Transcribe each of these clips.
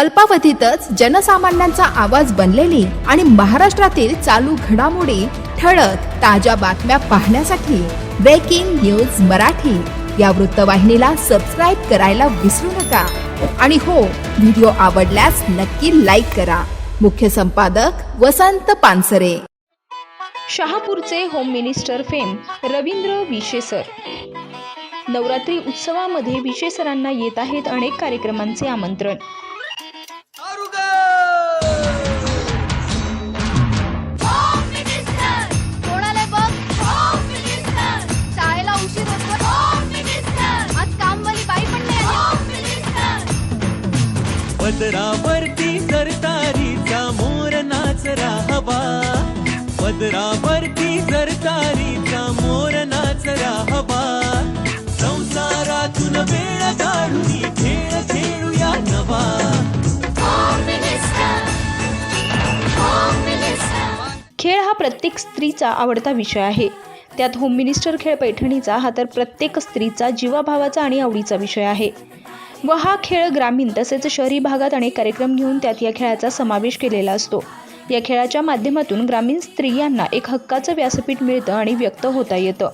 अल्पावधीतच जनसामान्यांचा आवाज बनलेली आणि महाराष्ट्रातील चालू घडामोडी ठळक ताज्या बातम्या पाहण्यासाठी ब्रेकिंग न्यूज मराठी. या वृत्तवाहिनीला सबस्क्राईब करायला विसरू नका. आणि हो व्हिडिओ आवडल्यास नक्की लाईक करा. मुख्य संपादक Vasant Pansare. शहापूरचे home minister fame Ravindra Vishesar. Navratri उत्सवामध्ये विशेसरांना येत आहेत अनेक कार्यक्रमांचे आमंत्रण. पदरावरती सरतारीचा मोर नाचरा हवा पदरावरती सरतारीचा मोर नाचरा हवा संसारातून वेळ काढून खेळ खेळूया नवा. खेळ हा प्रत्येक स्त्रीचा आवडता विषय आहे. त्यात होम मिनिस्टर खेळ पैठणीचा हा तर प्रत्येक स्त्रीचा जीवाभावाचा आणि आवडीचा विषय आहे. व हा खेळ ग्रामीण तसेच शहरी भागात अनेक कार्यक्रम घेऊन त्यात या खेळाचा समावेश केलेला असतो. या खेळाच्या माध्यमातून ग्रामीण स्त्रियांना एक हक्काचं व्यासपीठ मिळतं आणि व्यक्त होता येतं.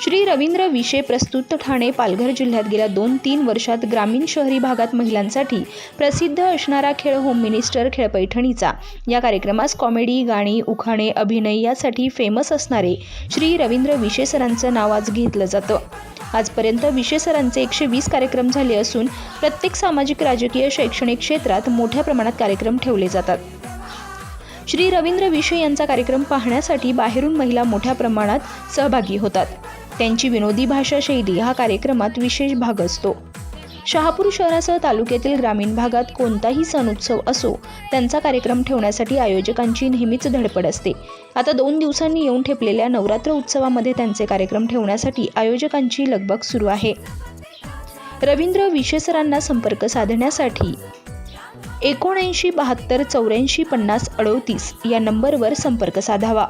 श्री रवींद्र विशे प्रस्तुत ठाणे पालघर जिल्ह्यात गेल्या दोन तीन वर्षात ग्रामीण शहरी भागात महिलांसाठी प्रसिद्ध असणारा खेळ होम मिनिस्टर खेळ पैठणीचा या कार्यक्रमास कॉमेडी गाणी उखाणे अभिनय यासाठी फेमस असणारे श्री रवींद्र विशे सरांचं नाव आज घेतलं जातं. आजपर्यंत विशे सरांचे एकशे वीस कार्यक्रम झाले असून प्रत्येक सामाजिक राजकीय शैक्षणिक क्षेत्रात मोठ्या प्रमाणात कार्यक्रम ठेवले जातात. श्री रवींद्र विशे यांचा कार्यक्रम पाहण्यासाठी बाहेरून महिला मोठ्या प्रमाणात सहभागी होतात. त्यांची विनोदी भाषा शैली हा कार्यक्रमात विशेष भाग असतो. शहापूर शहरासह तालुक्यातील ग्रामीण भागात कोणताही सण उत्सव असो त्यांचा कार्यक्रम ठेवण्यासाठी आयोजकांची नेहमीच धडपड असते. आता दोन दिवसांनी येऊन ठेपलेल्या नवरात्र उत्सवामध्ये त्यांचे कार्यक्रम ठेवण्यासाठी आयोजकांची लगबग सुरू आहे. रवींद्र विशेसरांना संपर्क साधण्यासाठी एकोणऐंशी बहात्तर चौऱ्याऐंशी पन्नास अडोतीस या नंबरवर संपर्क साधावा.